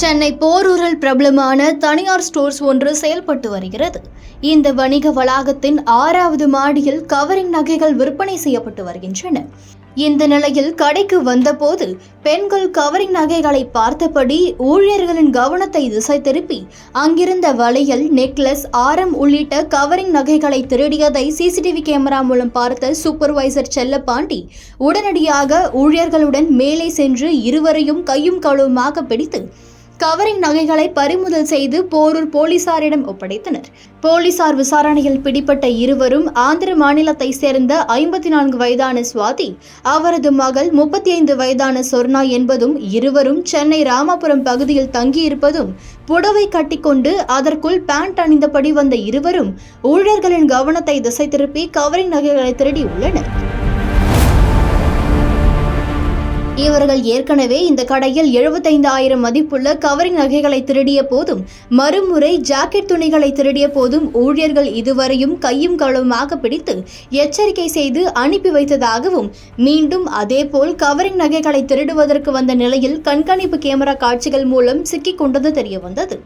சென்னை போரூரில் பிரபலமான தனியார் ஸ்டோர்ஸ் ஒன்று செயல்பட்டு வருகிறது. இந்த வணிக வளாகத்தின் ஆறாவது மாடியில் கவரிங் நகைகள் விற்பனை செய்யப்பட்டு வருகின்றன. இந்த நிலையில் கடைக்கு வந்தபோது பெண்கள் கவரிங் நகைகளை பார்த்தபடி ஊழியர்களின் கவனத்தை திசை திருப்பி அங்கிருந்த வளையல் நெக்லஸ் ஆரம் உள்ளிட்ட கவரிங் நகைகளை திருடியதை சிசிடிவி கேமரா மூலம் பார்த்த சூப்பர்வைசர் செல்லப்பாண்டி உடனடியாக ஊழியர்களுடன் மேலே சென்று இருவரையும் கையும் கழுவுமாக பிடித்து கவரிங் நகைகளை பறிமுதல் செய்து போரூர் போலீசாரிடம் ஒப்படைத்தனர். போலீசார் விசாரணையில் பிடிப்பட்ட இருவரும் ஆந்திர மாநிலத்தை சேர்ந்த ஐம்பத்தி நான்கு வயதான சுவாதி அவரது மகள் முப்பத்தி ஐந்து வயதான சொர்ணா என்பதும் இருவரும் சென்னை ராமாபுரம் பகுதியில் தங்கியிருப்பதும் புடவை கட்டிக்கொண்டு அதற்குள் பேண்ட் அணிந்தபடி வந்த இருவரும் ஊழியர்களின் கவனத்தை திசை திருப்பி கவரிங் நகைகளை திருடியுள்ளனர் இவர்கள் ஏற்கனவே இந்த கடையில் 75000 ஆயிரம் மதிப்புள்ள கவரிங் நகைகளை திருடிய போதும் மறுமுறை ஜாக்கெட் துணிகளை திருடிய போதும் ஊழியர்கள் இதுவரையும் கையும் களவுமாக பிடித்து எச்சரிக்கை செய்து அனுப்பி வைத்ததாகவும் மீண்டும் அதேபோல் கவரிங் நகைகளை திருடுவதற்கு வந்த நிலையில் கண்காணிப்பு கேமரா காட்சிகள் மூலம் சிக்கிக் கொண்டது தெரியவந்தது.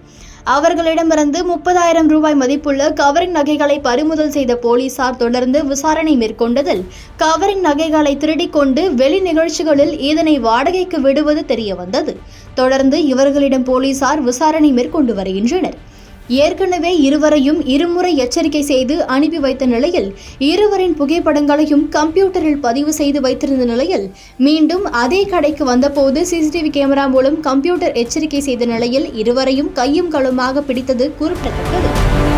அவர்களிடமிருந்து முப்பதாயிரம் ரூபாய் மதிப்புள்ள கவரிங் நகைகளை பறிமுதல் செய்த போலீசார் தொடர்ந்து விசாரணை மேற்கொண்டதில் கவரிங் நகைகளை திருடிக்கொண்டு வெளி நிகழ்ச்சிகளில் இதனை வாடகைக்கு விடுவது தெரியவந்தது. தொடர்ந்து இவர்களிடம் போலீசார் விசாரணை மேற்கொண்டு வருகின்றனர். ஏற்கனவே இருவரையும் இருமுறை எச்சரிக்கை செய்து அனுப்பி வைத்த நிலையில் இருவரின் புகைப்படங்களையும் கம்ப்யூட்டரில் பதிவு செய்து வைத்திருந்த நிலையில் மீண்டும் அதே கடைக்கு வந்தபோது சிசிடிவி கேமரா மூலம் கம்ப்யூட்டர் எச்சரிக்கை செய்த நிலையில் இருவரையும் கையும் களுமாக பிடித்தது குறிப்பிடத்தக்கது.